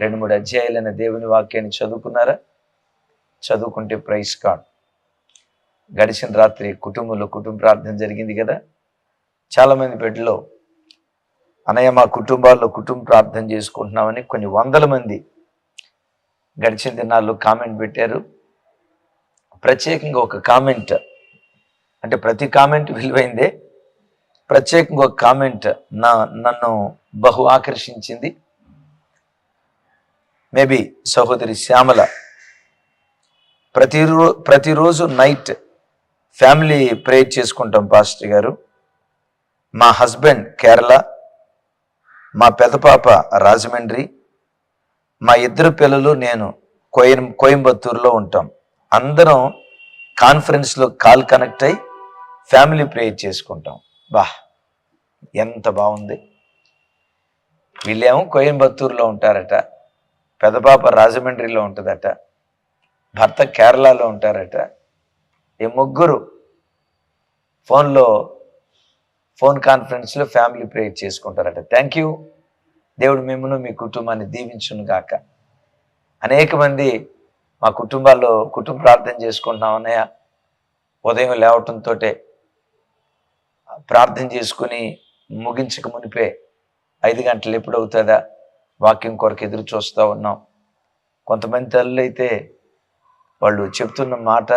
రెండు మూడు అధ్యాయులైన దేవుని వాక్యాన్ని చదువుకున్నారా? చదువుకుంటే ప్రైస్ కార్డ్ గడిచిన రాత్రి కుటుంబంలో కుటుంబ ప్రార్థన జరిగింది కదా? చాలామంది బిడ్డలో అనయ్య మా కుటుంబాల్లో కుటుంబ ప్రార్థన చేసుకుంటున్నామని కొన్ని వందల మంది గడిచిన దినాల్లో కామెంట్ పెట్టారు. ప్రత్యేకంగా ఒక కామెంట్ అంటే ప్రతి కామెంట్ విలువైందే. ప్రత్యేకంగా ఒక కామెంట్ నా నన్ను బహు ఆకర్షించింది. మేబీ సహోదరి శ్యామల ప్రతిరో ప్రతిరోజు నైట్ ఫ్యామిలీ ప్రేయర్ చేసుకుంటాం పాస్టర్ గారు. మా హస్బెండ్ కేరళ మా పెదపాప రాజమండ్రి మా ఇద్దరు పిల్లలు నేను కోయం కోయంబత్తూరులో ఉంటాం. అందరం కాన్ఫరెన్స్లో కాల్ కనెక్ట్ అయి ఫ్యామిలీ ప్రేయర్ చేసుకుంటాం. బా ఎంత బాగుంది. వీళ్ళేమో కోయంబత్తూరులో ఉంటారట. పెదపాప రాజమండ్రిలో ఉంటుందట. భర్త కేరళలో ఉంటారట. ఈ ముగ్గురు ఫోన్లో ఫోన్ కాన్ఫరెన్స్లో ఫ్యామిలీ ప్రేయర్ చేసుకుంటారట. Thank you. దేవుడు మిమ్మల్ని మీ కుటుంబాన్ని దీవించును గాక. అనేక మంది మా కుటుంబాల్లో కుటుంబ ప్రార్థన చేసుకుంటున్నాం అన్నయ్య. ఉదయం లేవటంతో ప్రార్థన చేసుకుని ముగించక మునిపే ఐదు గంటలు ఎప్పుడు అవుతుందా వాక్యం కొరకు ఎదురు చూస్తూ ఉన్నాం. కొంతమంది తల్లులు అయితే వాళ్ళు చెప్తున్న మాట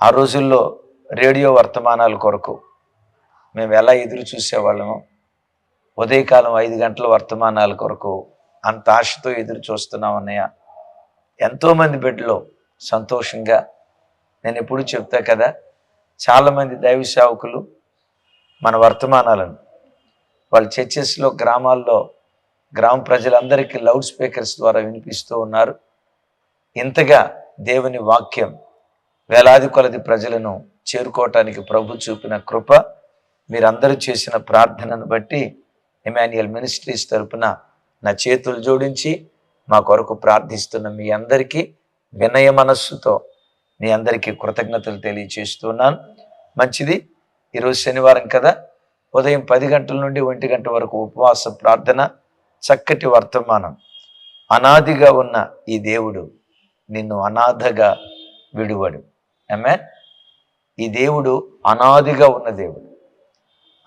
ఆ రోజుల్లో రేడియో వర్తమానాల కొరకు మేము ఎలా ఎదురు చూసేవాళ్ళము ఉదయకాలం ఐదు గంటల వర్తమానాల కొరకు అంత ఆశతో ఎదురు చూస్తున్నాం అన్నయ్య. ఎంతోమంది బిడ్డలో సంతోషంగా నేను ఎప్పుడు చెప్తా కదా చాలామంది దైవ సేవకులు మన వర్తమానాలను వాళ్ళ చర్చెస్లో గ్రామాల్లో గ్రామ ప్రజలందరికీ లౌడ్ స్పీకర్స్ ద్వారా వినిపిస్తూ ఉన్నారు. ఇంతగా దేవుని వాక్యం వేలాది కొలది ప్రజలను చేరుకోవటానికి ప్రభు చూపిన కృప మీరందరూ చేసిన ప్రార్థనను బట్టి ఎమాన్యుయల్ మినిస్ట్రీస్ తరపున నా చేతులు జోడించి మా కొరకు ప్రార్థిస్తున్న మీ అందరికీ వినయ మనస్సుతో మీ అందరికీ కృతజ్ఞతలు తెలియచేస్తున్నాను. మంచిది. ఈరోజు శనివారం కదా. ఉదయం పది గంటల నుండి ఒంటి గంట వరకు ఉపవాస ప్రార్థన చక్కటి వర్తమానం. అనాదిగా ఉన్న ఈ దేవుడు నిన్ను అనాథగా విడువడు. ఆమె ఈ దేవుడు అనాదిగా ఉన్న దేవుడు.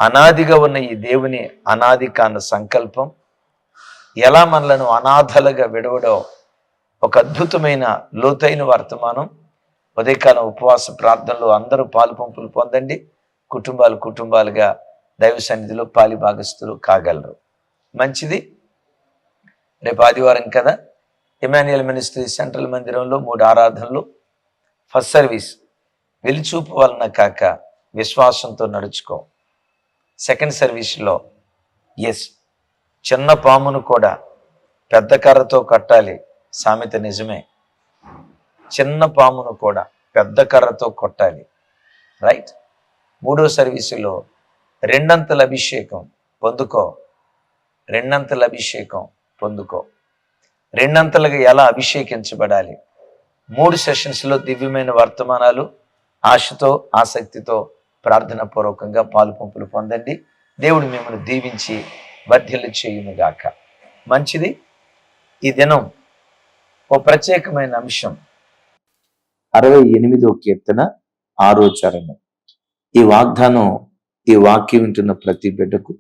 అనాదిగా ఉన్న ఈ దేవుని అనాది కాన సంకల్పం ఎలా మనలను అనాథలుగా విడవడో ఒక అద్భుతమైన లోతైన వర్తమానం. ఉదయకాలం ఉపవాస ప్రార్థనలో అందరూ పాలు పంపులు పొందండి. కుటుంబాలు కుటుంబాలుగా దైవ సన్నిధిలో పాలి భాగస్తులు కాగలరు. మంచిది. రేపు ఆదివారం కదా? ఇమాన్యుయల్ మినిస్ట్రీ సెంట్రల్ మందిరంలో మూడు ఆరాధనలు ఫస్ట్ సర్వీస్. వెలిచూపు వలన కాక విశ్వాసంతో నడుచుకో. సెకండ్ సర్వీస్లో ఎస్ చిన్న పామును కూడా పెద్ద కర్రతో కట్టాలి సామెత నిజమే. చిన్న పామును కూడా పెద్ద కర్రతో కొట్టాలి. రైట్ మూడో సర్వీసులో రెండంతల అభిషేకం. పొందుకో. రెండంతల అభిషేకం. పొందుకో. రెండంతలుగా ఎలా అభిషేకించబడాలి? మూడు సెషన్స్లో దివ్యమైన వర్తమానాలు ఆశతో ఆసక్తితో ప్రార్థన పూర్వకంగా పాలు పంపులు పొందండి. దేవుడు మిమ్మల్ని దీవించి వర్ధిల్లు చేయునుగాక. మంచిది? ఈ దినం ఓ ప్రత్యేకమైన అంశం. అరవై ఎనిమిదో కీర్తన ఆరో చరణం. ఈ వాగ్దానం ఈ వాక్యం వింటున్న ప్రతి బిడ్డకు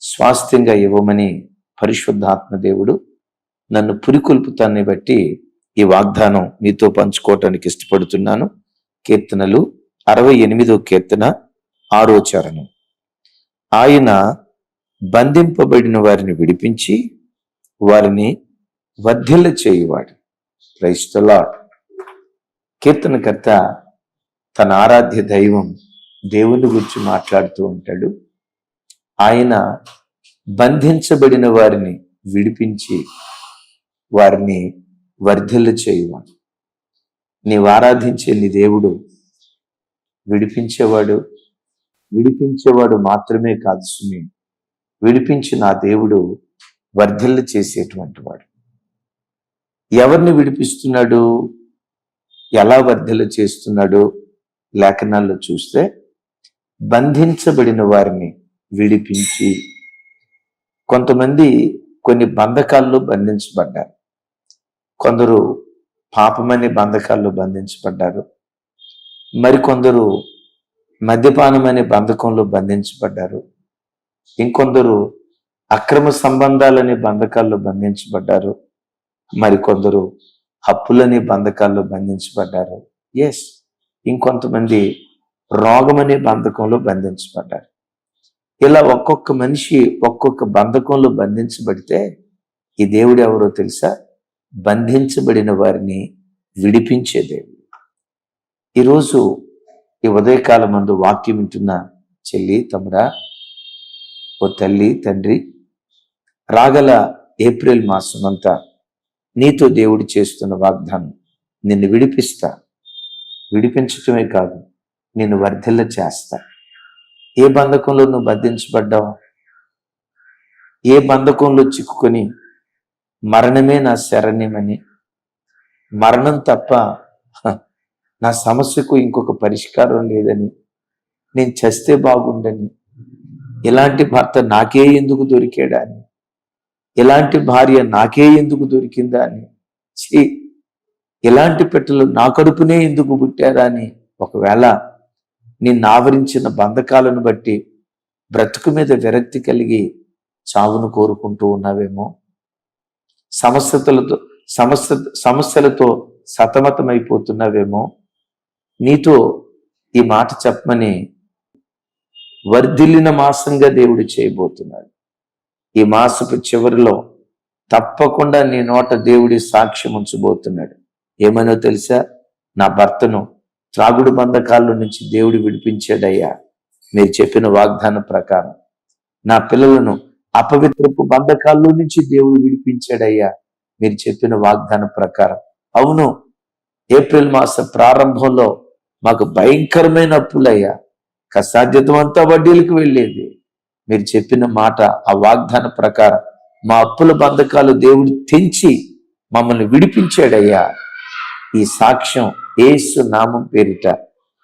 స్వాస్థ్యంగా ఇవ్వమని పరిశుద్ధాత్మ దేవుడు నన్ను పురికొల్పుతాన్ని బట్టి ఈ వాగ్దానం మీతో పంచుకోవటానికి ఇష్టపడుతున్నాను. కీర్తనలు అరవై ఎనిమిదో కీర్తన ఆరో చరణం. ఆయన బంధింపబడిన వారిని విడిపించి వారిని వర్ధిల్ల చేయువాడు. క్రైస్తలా కీర్తనకర్త తన ఆరాధ్య దైవం దేవుని గురించి మాట్లాడుతూ ఉంటాడు. ఆయన బంధించబడిన వారిని విడిపించి వారిని వర్ధిల్లు చేయువాడు. నీవు ఆరాధించే నీ దేవుడు విడిపించేవాడు. విడిపించేవాడు మాత్రమే కాదు సుమి. విడిపించి నా దేవుడు వర్ధిల్లు చేసేటువంటి వాడు. ఎవరిని విడిపిస్తున్నాడు? ఎలా వర్ధిల్లు చేస్తున్నాడు? లేఖనాల్లో చూస్తే బంధించబడిన వారిని విడిపించి కొంతమంది కొన్ని బంధకాల్లో బంధించబడ్డారు. కొందరు పాపమనే బంధకాల్లో బంధించబడ్డారు. మరికొందరు మద్యపానం అనే బంధకంలో బంధించబడ్డారు. ఇంకొందరు అక్రమ సంబంధాలనే బంధకాల్లో బంధించబడ్డారు. మరికొందరు అప్పులనే బంధకాల్లో బంధించబడ్డారు. ఎస్ ఇంకొంతమంది రోగమనే బంధకంలో బంధించబడ్డారు. ఇలా ఒక్కొక్క మనిషి ఒక్కొక్క బంధకంలో బంధించబడితే ఈ దేవుడు ఎవరో తెలుసా? బంధించబడిన వారిని విడిపించే దేవుడు. ఈరోజు ఈ ఉదయకాలం మందు వాక్యం వింటున్న చెల్లి తమ్ముడా ఓ తల్లి తండ్రి రాగల ఏప్రిల్ మాసం అంతా నీతో దేవుడు చేస్తున్న వాగ్దానం నిన్ను విడిపిస్తా. విడిపించటమే కాదు నిన్ను వర్ధిల్ల చేస్తా ఏ బంధకంలో నువ్వు బంధించబడ్డావు? ఏ బంధకంలో చిక్కుకొని మరణమే నా శరణ్యమని? మరణం తప్ప నా సమస్యకు ఇంకొక పరిష్కారం లేదని నేను చస్తే బాగుండని. ఇలాంటి భర్త నాకే ఎందుకు దొరికాడా అని? ఇలాంటి భార్య నాకే ఎందుకు దొరికిందా అని? ఇలాంటి పెట్టలు నా కడుపునే ఎందుకు పుట్టారా అని ఒకవేళ నిన్ను ఆవరించిన బంధకాలను బట్టి బ్రతుకు మీద విరక్తి కలిగి చావును కోరుకుంటూ ఉన్నావేమో. సమస్యలతో సమస్య సమస్యలతో సతమతమైపోతున్నావేమో. నీతో ఈ మాట చెప్పమని వర్ధిల్లిన మాసంగా దేవుడు చేయబోతున్నాడు. ఈ మాసపు చివరిలో తప్పకుండా నీ నోట దేవుడి సాక్ష్యం ఉంచబోతున్నాడు. ఏమనో తెలుసా? నా భర్తను త్రాగుడు బంధకాల్లో నుంచి దేవుడు విడిపించాడయ్యా. మీరు చెప్పిన వాగ్దానం ప్రకారం. నా పిల్లలను అపవిత్రపు బంధకాల్లో నుంచి దేవుడు విడిపించాడయ్యా. మీరు చెప్పిన వాగ్దానం ప్రకారం. అవును ఏప్రిల్ మాస ప్రారంభంలో మాకు భయంకరమైన అప్పులయ్యా. కసాధ్యతం అంతా వడ్డీలకు వెళ్ళేది. మీరు చెప్పిన మాట ఆ వాగ్దాన ప్రకారం మా అప్పుల బంధకాలు దేవుడు తెంచి మమ్మల్ని విడిపించాడయ్యా. ఈ సాక్ష్యం ఏసు నామం పేరిట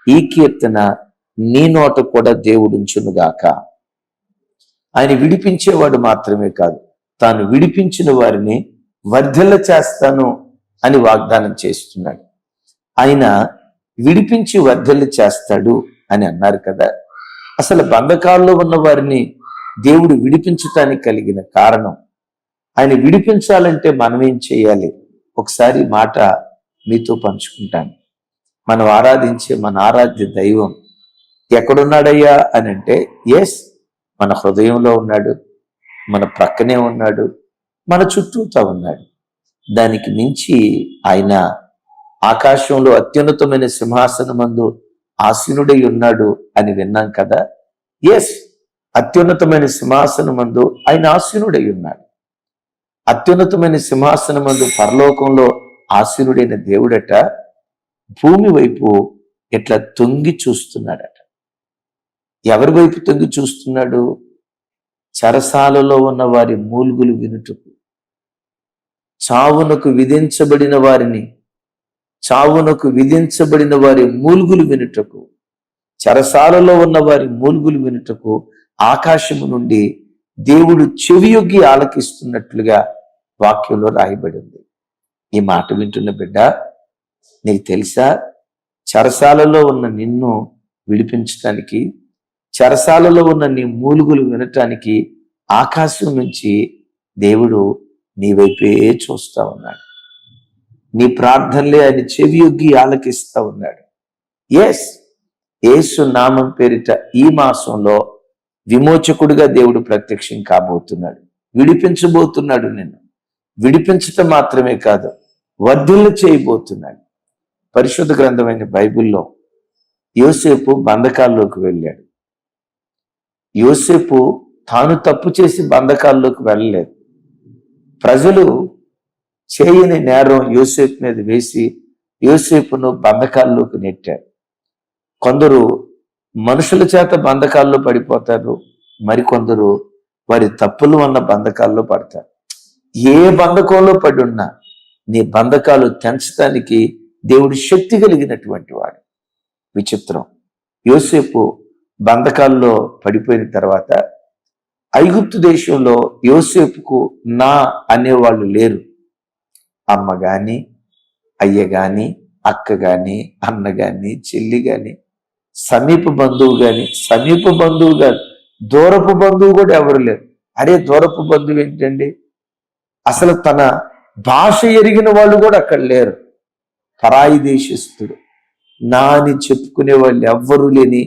ఈ కీర్తన నీ నోట కూడా దేవుడుంచునుగాక ఆయన విడిపించేవాడు మాత్రమే కాదు తాను విడిపించిన వారిని వర్ధల చేస్తాను అని వాగ్దానం చేస్తున్నాడు. ఆయన విడిపించి వర్ధలు చేస్తాడు అని అన్నారు కదా. అసలు బంధకాల్లో ఉన్న వారిని దేవుడు విడిపించటానికి కలిగిన కారణం ఆయన విడిపించాలంటే మనం ఏం చేయాలి? ఒకసారి మాట మీతో పంచుకుంటాను. మనం ఆరాధించే మన ఆరాధ్య దైవం ఎక్కడున్నాడయ్యా అని అంటే ఎస్ మన హృదయంలో ఉన్నాడు మన ప్రక్కనే ఉన్నాడు మన చుట్టూతో ఉన్నాడు. దానికి మించి ఆయన ఆకాశంలో అత్యున్నతమైన సింహాసనమందు ఆసీనుడై ఉన్నాడు అని విన్నాం కదా. ఎస్ అత్యున్నతమైన సింహాసనమందు ఆయన ఆసీనుడై ఉన్నాడు. అత్యున్నతమైన సింహాసనమందు పరలోకంలో ఆసీనుడైన దేవుడట భూమి వైపు ఇట్లా తొంగి చూస్తున్నాడట. ఎవరి వైపు తొంగి చూస్తున్నాడు? చరసాలలో ఉన్న వారి మూలుగులు వినుటకు. చావునకు విధించబడిన వారిని చావునకు విధించబడిన వారి మూలుగులు వినుటకు. చరసాలలో ఉన్న వారి మూలుగులు వినుటకు ఆకాశము నుండి దేవుడు చెవియొగ్గి ఆలకిస్తున్నట్లుగా వాక్యంలో రాయబడి ఉంది ఈ మాట వింటున్న బిడ్డ నీకు తెలుసా? చరసాలలో ఉన్న నిన్ను విడిపించటానికి చరసాలలో ఉన్న నీ మూలుగులు వినటానికి ఆకాశం నుంచి దేవుడు నీ వైపే చూస్తా ఉన్నాడు. నీ ప్రార్థనలే ఆయన చెవియొగ్గి ఆలకిస్తా ఉన్నాడు. ఎస్ ఏసు నామం పేరిట ఈ మాసంలో విమోచకుడిగా దేవుడు ప్రత్యక్షం కాబోతున్నాడు. విడిపించబోతున్నాడు నిన్ను. విడిపించటం మాత్రమే కాదు వర్ధిల్లు చేయబోతున్నాడు. పరిశుద్ధ గ్రంథమైన బైబిల్లో యోసేపు బంధకాల్లోకి వెళ్ళాడు. యోసేపు తాను తప్పు చేసి బంధకాల్లోకి వెళ్ళలేదు. ప్రజలు చేయని నేరం యోసేపు మీద వేసి యోసేపును బంధకాల్లోకి నెట్టారు. కొందరు మనుషుల చేత బంధకాల్లో పడిపోతారు మరికొందరు వారి తప్పులు ఉన్న బంధకాల్లో పడతారు. ఏ బంధకంలో పడి ఉన్నా నీ బంధకాలు తెంచడానికి దేవుడి శక్తి కలిగినటువంటి వాడు. విచిత్రం. యోసేపు బంధకాల్లో పడిపోయిన తర్వాత ఐగుప్తు దేశంలో యోసేపుకు నా అనేవాళ్ళు లేరు. అమ్మ గాని అయ్య గాని అక్క గాని అన్న గాని చెల్లి గాని సమీప బంధువు గాని సమీప బంధువు కాదు దూరపు బంధువు కూడా ఎవరు లేరు. అరే దూరపు బంధువు ఏంటండి? అసలు తన భాష ఎరిగిన వాళ్ళు కూడా అక్కడ లేరు. పరాయి దేశస్థుడు. నా అని చెప్పుకునే వాళ్ళు ఎవ్వరూ లేని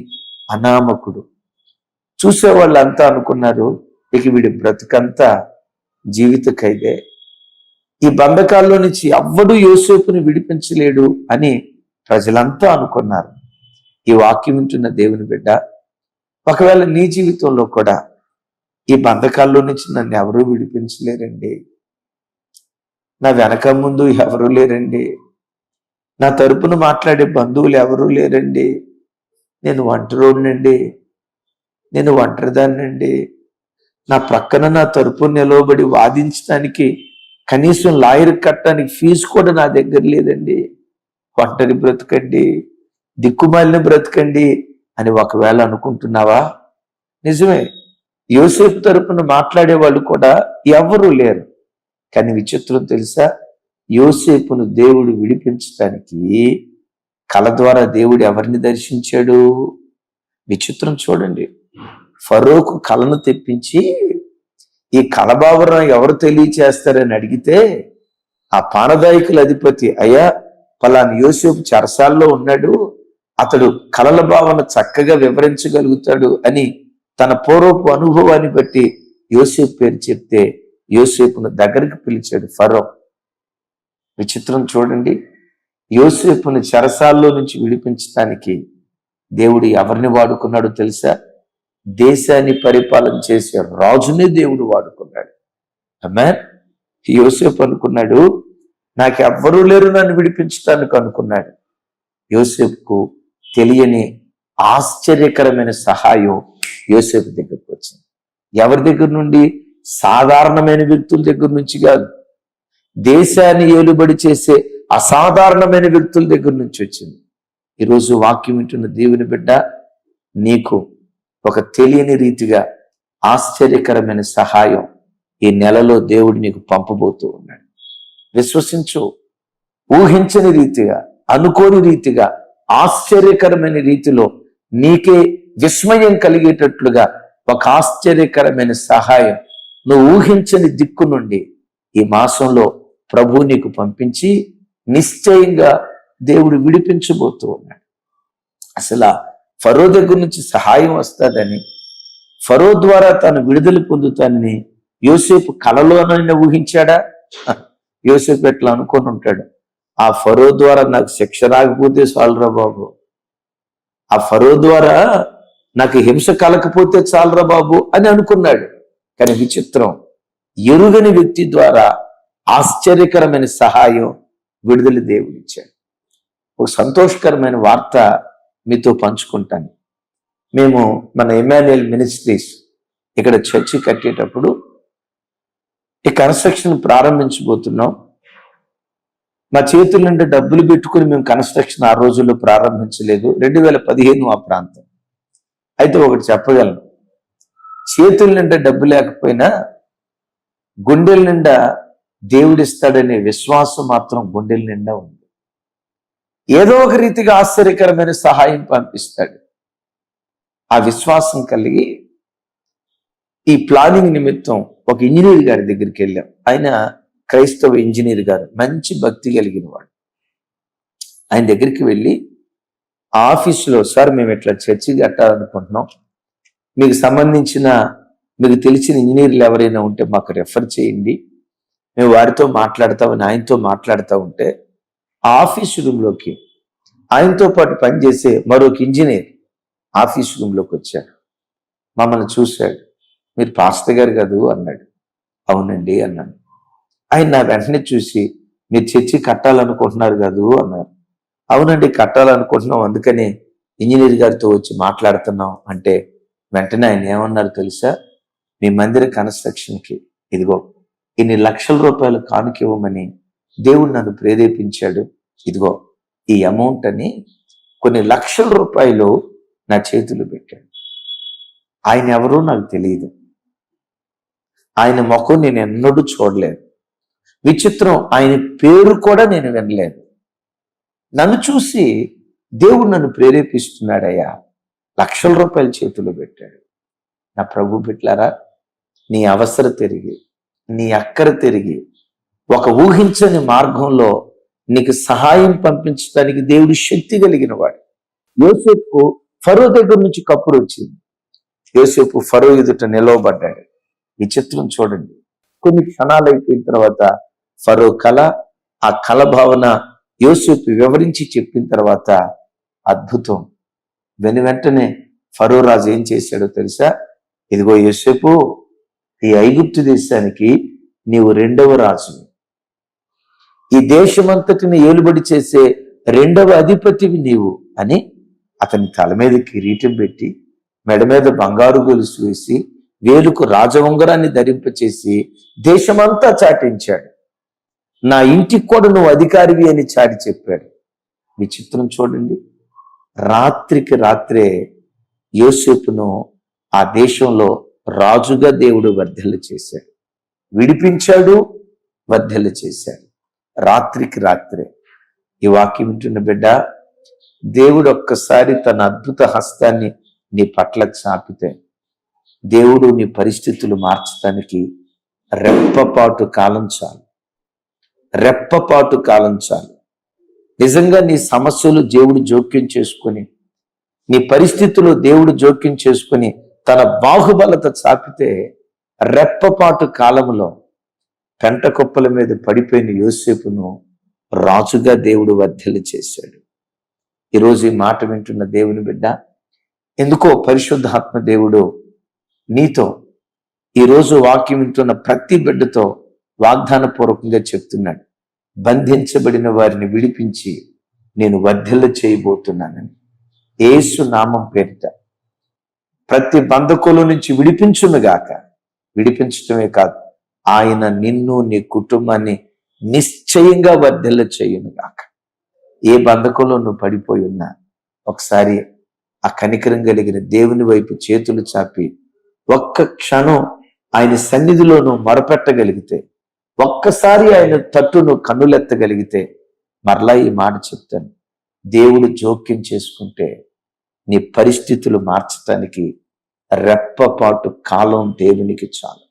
అనామకుడు. చూసే వాళ్ళంతా అనుకున్నారు ఇక వీడి బ్రతుకంతా జీవిత ఖైదే ఈ బంధకాల్లో నుంచి ఎవ్వడు యోసేపుని విడిపించలేడు అని ప్రజలంతా అనుకున్నారు. ఈ వాక్యం వింటున్న దేవుని బిడ్డ ఒకవేళ నీ జీవితంలో కూడా ఈ బంధకాల్లో నుంచి నన్ను ఎవరూ విడిపించలేరండి నా వెనక ముందు ఎవరూ లేరండి. నా తరపున మాట్లాడే బంధువులు ఎవరూ లేరండి. నేను ఒంటరోడినండి నేను ఒంటరిదాన్నండి. నా ప్రక్కన నా తరపున నిలవబడి వాదించడానికి కనీసం లాయర్ కట్టడానికి ఫీజు కూడా నా దగ్గర లేదండి. ఒంటరి బ్రతకండి. దిక్కుమాలిన బ్రతకండి అని ఒకవేళ అనుకుంటున్నావా? నిజమే. యోసేపు తరపున మాట్లాడే వాళ్ళు కూడా ఎవరూ లేరు. కానీ విచిత్రం తెలుసా? యోసేపును దేవుడు విడిపించటానికి కళ ద్వారా దేవుడు ఎవరిని దర్శించాడు? విచిత్రం చూడండి. ఫరోకు కళను తెప్పించి ఈ కళభావరం ఎవరు తెలియచేస్తారని అడిగితే ఆ పానదాయకుల అధిపతి అయ్యా పలాని యోసేపు చరసాల్లో ఉన్నాడు అతడు కళల భావన చక్కగా వివరించగలుగుతాడు అని తన పూర్వపు అనుభవాన్ని బట్టి యోసేపు పేరు చెప్తే యోసేపును దగ్గరికి పిలిచాడు ఫరో. విచిత్రం చూడండి. యోసేపుని చెరసాల్లో నుంచి విడిపించడానికి దేవుడు ఎవరిని వాడుకున్నాడో తెలుసా? దేశాన్ని పరిపాలన చేసే రాజునే దేవుడు వాడుకున్నాడు. అమ్మా యోసేపు అనుకున్నాడు నాకు ఎవ్వరూ లేరు నన్ను విడిపించడానికి అనుకున్నాడు. యోసేపుకు తెలియని ఆశ్చర్యకరమైన సహాయం యోసేపు దగ్గరకు వచ్చింది. ఎవరి దగ్గర నుండి? సాధారణమైన వ్యక్తుల దగ్గర నుంచి కాదు. దేశాన్ని ఏలుబడి చేసే అసాధారణమైన వ్యక్తుల దగ్గర నుంచి వచ్చింది. ఈరోజు వాక్యం వింటున్న దేవుని బిడ్డ నీకు ఒక తెలియని రీతిగా ఆశ్చర్యకరమైన సహాయం ఈ నెలలో దేవుడు నీకు పంపబోతూ ఉన్నాడు. విశ్వసించు ఊహించని రీతిగా అనుకోని రీతిగా ఆశ్చర్యకరమైన రీతిలో నీకే విస్మయం కలిగేటట్లుగా ఒక ఆశ్చర్యకరమైన సహాయం నువ్వు ఊహించని దిక్కు నుండి ఈ మాసంలో ప్రభు నీకు పంపించి నిశ్చయంగా దేవుడు విడిపించబోతూ ఉన్నాడు. అసలు ఫరో దగ్గర నుంచి సహాయం వస్తుందని ఫరో ద్వారా తాను విడుదల పొందుతానని యోసేపు కలలోనైనా ఊహించాడా? హ, యోసేపు ఎట్లా అనుకొని ఉంటాడు ఆ ఫరో ద్వారా నాకు శిక్ష రాకపోతే చాలురా బాబు. ఆ ఫరో ద్వారా నాకు హింస కలకపోతే చాలురా బాబు అని అనుకున్నాడు. కానీ విచిత్రం. ఎరుగని వ్యక్తి ద్వారా ఆశ్చర్యకరమైన సహాయం విడుదల దేవుడిచ్చాడు. ఒక సంతోషకరమైన వార్త మీతో పంచుకుంటాను. మేము మన ఎమాన్యుయల్ మినిస్ట్రీస్ ఇక్కడ చర్చి కట్టేటప్పుడు ఈ కన్స్ట్రక్షన్ ప్రారంభించబోతున్నాం. మా చేతుల నుండి డబ్బులు పెట్టుకుని మేము కన్స్ట్రక్షన్ ఆ రోజుల్లో ప్రారంభించలేదు. రెండు వేల పదిహేను ఆ ప్రాంతం. అయితే ఒకటి చెప్పగలను. చేతుల నిండా డబ్బు లేకపోయినా గుండెల నిండా దేవుడిస్తాడనే విశ్వాసం మాత్రం గుండెల నిండా ఉంది. ఏదో ఒక రీతిగా ఆశ్చర్యకరమైన సహాయం పంపిస్తాడు. ఆ విశ్వాసం కలిగి ఈ ప్లానింగ్ నిమిత్తం ఒక ఇంజనీర్ గారి దగ్గరికి వెళ్ళాం. ఆయన క్రైస్తవ ఇంజనీర్ గారు మంచి భక్తి కలిగిన వాడు. ఆయన దగ్గరికి వెళ్ళి ఆఫీసులో సార్ మేము ఇట్లా చర్చి కట్టాలనుకుంటున్నాం. మీకు సంబంధించిన మీకు తెలిసిన ఇంజనీర్లు ఎవరైనా ఉంటే మాకు రెఫర్ చేయండి. మేము వారితో మాట్లాడతామని ఆయనతో మాట్లాడుతూ ఉంటే ఆ ఆఫీస్ రూమ్లోకి ఆయనతో పాటు పనిచేసే మరొక ఇంజనీర్ ఆఫీస్ రూమ్లోకి వచ్చాడు. మమ్మల్ని చూశాడు. మీరు పాస్టర్ గారు కాదు అన్నాడు. అవునండి అన్నాడు. ఆయన నా వెంటనే చూసి మీరు చర్చి కట్టాలనుకుంటున్నారు కదూ అన్నారు. అవునండి కట్టాలనుకుంటున్నాం అందుకనే ఇంజనీర్ గారితో వచ్చి మాట్లాడుతున్నాం అంటే వెంటనే ఆయన ఏమన్నారు తెలుసా? మీ మందిర కన్స్ట్రక్షన్కి ఇదిగో ఇన్ని లక్షల రూపాయలు కానుక ఇవ్వమని దేవుడు నన్ను ప్రేరేపించాడు. ఇదిగో ఈ అమౌంట్ అని కొన్ని లక్షల రూపాయలు నా చేతులు పెట్టాడు. ఆయన ఎవరో నాకు తెలియదు. ఆయన ముఖం నేను ఎన్నడూ చూడలేదు. విచిత్రం ఆయన పేరు కూడా నేను వినలేదు. నన్ను చూసి దేవుడు నన్ను ప్రేరేపిస్తున్నాడయ్యా. లక్షల రూపాయలు చేతులు పెట్టాడు. నా ప్రభు బిట్లారా నీ అవసర తిరిగి నీ అక్కర తిరిగి ఒక ఊహించని మార్గంలో నీకు సహాయం పంపించడానికి దేవుడు శక్తి కలిగిన వాడు యోసేపు ఫరో దగ్గర నుంచి కప్పుడు వచ్చింది. యోసేపు ఫరో ఎదుట నిలవబడ్డాడు. విచిత్రం చూడండి. కొన్ని క్షణాలు అయిపోయిన తర్వాత ఫరో కళ ఆ కళ భావన యోసేపు వివరించి చెప్పిన తర్వాత అద్భుతం. వెను వెంటనే ఫరో రాజు ఏం చేశాడో తెలుసా? ఇదిగో యోసేపు ఈ ఐగుప్తు దేశానికి నీవు రెండవ రాజు ఈ దేశమంతటిని ఏలుబడి చేసే రెండవ అధిపతివి నీవు అని అతని తల మీద కిరీటం పెట్టి మెడ మీద బంగారు గొలుసు వేసి వేలుకు రాజవంగరాన్ని ధరింపచేసి దేశమంతా చాటించాడు. నా ఇంటికి కూడా నువ్వు అధికారివి అని చాటి చెప్పాడు. విచిత్రం చూడండి. రాత్రికి రాత్రే యోసేపును ఆ దేశంలో రాజుగా దేవుడు వర్ధలు చేశాడు. విడిపించాడు వర్ధలు చేశాడు. రాత్రికి రాత్రే. ఈ వాక్యం వింటున్న బిడ్డ దేవుడు ఒక్కసారి తన అద్భుత హస్తాన్ని నీ పట్ల చాపితే దేవుడు నీ పరిస్థితులు మార్చడానికి రెప్పపాటు కాలం చాలు. రెప్పపాటు కాలం చాలు. నిజంగా నీ సమస్యలు దేవుడు జోక్యం చేసుకొని నీ పరిస్థితులు దేవుడు జోక్యం చేసుకొని తన బాహుబలత చాపితే రెప్పపాటు కాలంలో పెంట కుప్పల మీద పడిపోయిన యోసేపును రాజుగా దేవుడు వర్ధలు చేశాడు. ఈరోజు ఈ మాట వింటున్న దేవుని బిడ్డ ఎందుకో పరిశుద్ధాత్మ దేవుడు నీతో ఈరోజు వాక్యం వింటున్న ప్రతి బిడ్డతో వాగ్దాన పూర్వకంగా చెప్తున్నాడు. బంధించబడిన వారిని విడిపించి నేను వర్ధిల్ల చేయబోతున్నానని ఏసు నామం పేరిట ప్రతి బంధకుల నుంచి విడిపించునుగాక విడిపించటమే కాదు ఆయన నిన్ను నీ కుటుంబాన్ని నిశ్చయంగా వర్ధిల్ల చేయునుగాక ఏ బంధకంలో నువ్వు పడిపోయి ఉన్నా ఒకసారి ఆ కనికరం కలిగిన దేవుని వైపు చేతులు చాపి ఒక్క క్షణం ఆయన సన్నిధిలో నువ్వు మొరపెట్టగలిగితే ఒక్కసారి ఆయన తట్టును కన్నులెత్తగలిగితే మరలా ఈ మాట చెప్తాను. దేవుడు జోక్యం చేసుకుంటే నీ పరిస్థితులు మార్చటానికి రెప్పపాటు కాలం దేవునికి చాలు.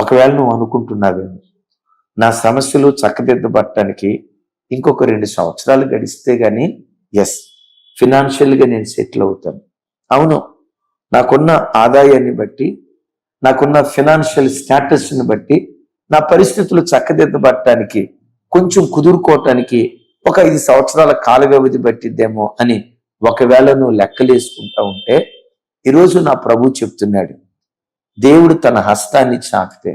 ఒకవేళ నువ్వు అనుకుంటున్నావేమో నా సమస్యలు చక్కదిద్దబట్టడానికి ఇంకొక రెండు సంవత్సరాలు గడిస్తే కానీ ఎస్ ఫినాన్షియల్గా నేను సెటిల్ అవుతాను. అవును నాకున్న ఆదాయాన్ని బట్టి నాకున్న ఫినాన్షియల్ స్టేటస్ని బట్టి నా పరిస్థితులు చక్కదిద్దబట్టడానికి కొంచెం కుదురుకోవటానికి ఒక ఐదు సంవత్సరాల కాల వ్యవధి పట్టిద్దేమో అని ఒకవేళ నువ్వు లెక్కలేసుకుంటా ఉంటే ఈరోజు నా ప్రభు చెప్తున్నాడు దేవుడు తన హస్తాన్ని చాకితే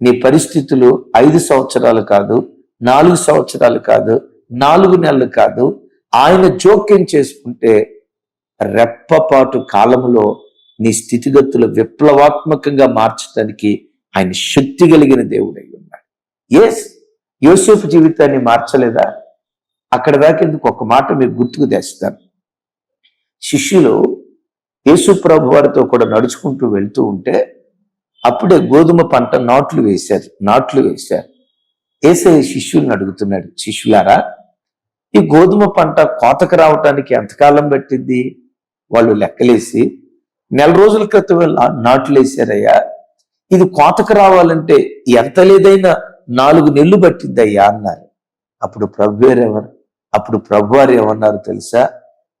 నీ పరిస్థితులు ఐదు సంవత్సరాలు కాదు నాలుగు సంవత్సరాలు కాదు నాలుగు నెలలు కాదు ఆయన జోక్యం చేసుకుంటే రెప్పపాటు కాలంలో నీ స్థితిగతులు విప్లవాత్మకంగా మార్చడానికి ఆయన శక్తి కలిగిన దేవుడై ఉన్నాడు. ఎస్ యోసేపు జీవితాన్ని మార్చలేదా? అక్కడ దాకా ఎందుకు ఒక మాట మీరు గుర్తుకు తెస్తాను. శిష్యులు యేసు ప్రభు వారితో కూడా నడుచుకుంటూ వెళ్తూ ఉంటే అప్పుడే గోధుమ పంట నాట్లు వేశారు నాట్లు వేశారు. ఏసే శిష్యుల్ని అడుగుతున్నాడు శిష్యులారా ఈ గోధుమ పంట కోతకు రావటానికి ఎంతకాలం పట్టింది? వాళ్ళు లెక్కలేసి నెల రోజుల క్రితం నాట్లు వేశారయ్యా ఇది కోతకు రావాలంటే ఎంత లేదైనా నాలుగు నెలలు పట్టిందయ్యా అన్నారు. అప్పుడు ప్రభువారు ఎవరు? అప్పుడు ప్రభువారు ఏమన్నారు తెలుసా?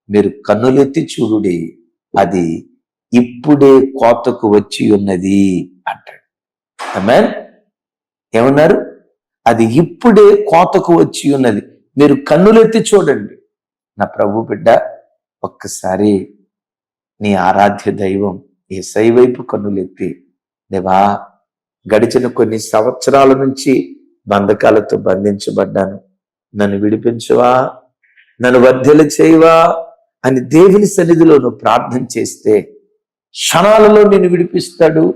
మీరు కన్నులెత్తి చూడుడి అది ఇప్పుడే కోతకు వచ్చి ఉన్నది అంటాడు. అమ్మాన్ ఏమన్నారు? అది ఇప్పుడే కోతకు వచ్చి ఉన్నది. మీరు కన్నులెత్తి చూడండి. నా ప్రభు బిడ్డ ఒక్కసారి నీ ఆరాధ్య దైవం ఏసై వైపు కన్నులెత్తి దేవా గడిచిన కొన్ని సంవత్సరాల నుంచి బంధకాలతో బంధించబడ్డాను. నన్ను విడిపించవా? నన్ను వర్ధలు చేయవా? అని దేవుని సన్నిధిలో నువ్వు ప్రార్థన చేస్తే క్షణాలలో నిన్ను విడిపిస్తాడు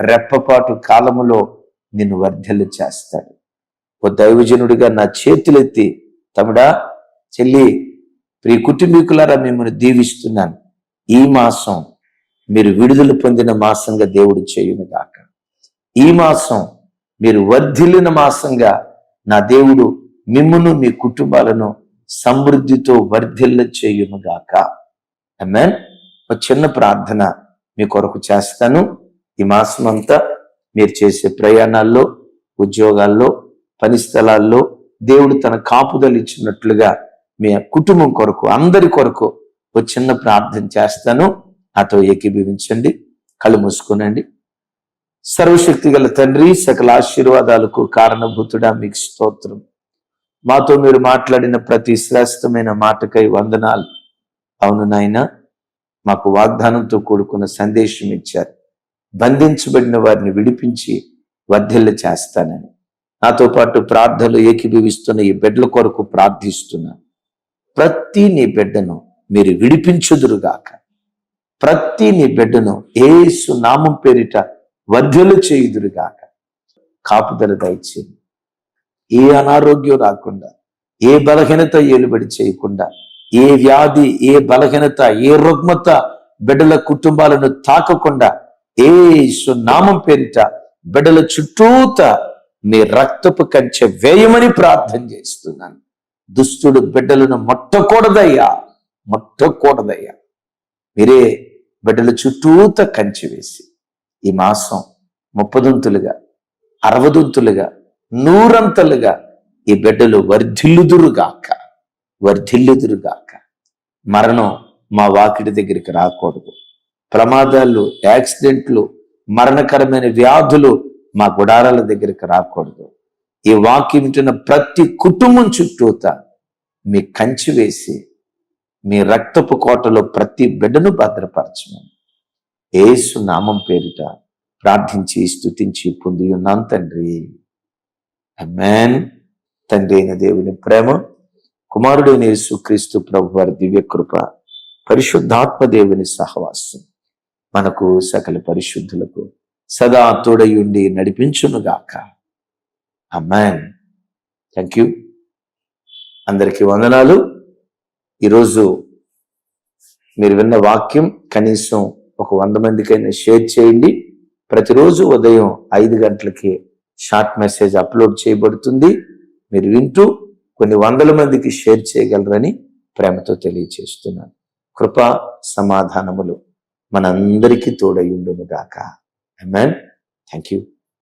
రెప్పపాటు కాలములో నిన్ను వర్ధలు చేస్తాడు. ఓ దైవజనుడిగా నా చేతులెత్తి తమడా చెల్లి ప్రియ కుటుంబీకులారా మిమ్మల్ని దీవిస్తున్నాను. ఈ మాసం మీరు విడుదల పొందిన మాసంగా దేవుడు చేయును గాక. ఈ మాసం మీరు వర్ధిల్లిన మాసంగా నా దేవుడు మిమ్మును మీ కుటుంబాలను సమృద్ధితో వర్ధిల్ల చేయును గాక. అమెన్ ఒక చిన్న ప్రార్థన మీ కొరకు చేస్తాను. ఈ మాసం అంతా మీరు చేసే ప్రయాణాల్లో ఉద్యోగాల్లో పని స్థలాల్లో దేవుడు తన కాపుదలు ఇచ్చినట్లుగా మీ కుటుంబం కొరకు అందరి కొరకు ఒక చిన్న ప్రార్థన చేస్తాను. నాతో ఏకీభవించండి కళ్ళు మూసుకునండి. సర్వశక్తి గల తండ్రి సకల ఆశీర్వాదాలకు కారణభూతుడా మీకు స్తోత్రం. మాతో మీరు మాట్లాడిన ప్రతి శ్రేష్టమైన మాటకై వందనాలు. అవును నాయన మాకు వాగ్దానంతో కూడుకున్న సందేశం ఇచ్చారు. బంధించబడిన వారిని విడిపించి వర్ధిల్ల చేస్తానని. నాతో పాటు ప్రార్థనలు ఏకీభవిస్తున్న ఈ బిడ్డల కొరకు ప్రార్థిస్తున్నా. ప్రతి నీ బిడ్డను మీరు విడిపించుదురుగాక. ప్రతి నీ బిడ్డను ఏసు నామం పేరిట వర్ధలు చేయుదురుగాక కాపుదల దయచేయండి. ఏ అనారోగ్యం రాకుండా ఏ బలహీనత ఏలుబడి చేయకుండా ఏ వ్యాధి ఏ బలహీనత ఏ రుగ్మత బిడ్డల కుటుంబాలను తాకకుండా ఏ నామం పేరిట బిడ్డల చుట్టూత మీ రక్తపు కంచె వేయమని ప్రార్థన చేస్తున్నాను. దుష్టుడు బిడ్డలను మొట్టకూడదయ్యా మొట్టకూడదయ్యా. మీరే బిడ్డల చుట్టూత కంచి వేసి ఈ మాసం ముప్పదొంతులుగా అరవదొంతులుగా నూరంతలుగా ఈ బిడ్డలు వర్ధిల్లుదురుగాక వర్ధిల్లుదురుగాక. మరణం మా వాకిడి దగ్గరికి రాకూడదు. ప్రమాదాలు యాక్సిడెంట్లు మరణకరమైన వ్యాధులు మా గుడారాల దగ్గరికి రాకూడదు. ఈ వాక్యం వింటున్న ప్రతి కుటుంబం చుట్టూత మీ కంచి వేసి మీ రక్తపు కోటలో ప్రతి బిడ్డను భద్రపరచమని ఏసు నామం పేరిట ప్రార్థించి స్తుతించి పొంది ఉన్నాం తండ్రి. అమ్మాన్ తండ్రి అయిన దేవుని ప్రేమ కుమారుడైన యేసుక్రీస్తు ప్రభు వారి దివ్య కృప పరిశుద్ధాత్మ దేవుని సహవాసం మనకు సకల పరిశుద్ధులకు సదా తోడయుండి నడిపించునుగాక. అమ్మాన్ థ్యాంక్ యూ అందరికీ వందనాలు. ఈరోజు మీరు విన్న వాక్యం కనీసం ఒక వంద మందికైనా షేర్ చేయండి. ప్రతిరోజు ఉదయం ఐదు గంటలకి షార్ట్ మెసేజ్ అప్లోడ్ చేయబడుతుంది. మీరు వింటూ కొన్ని వందల మందికి షేర్ చేయగలరని ప్రేమతో తెలియచేస్తున్నాను. కృప సమాధానములు మనందరికీ తోడై ఐ మ్యాన్ థ్యాంక్ యూ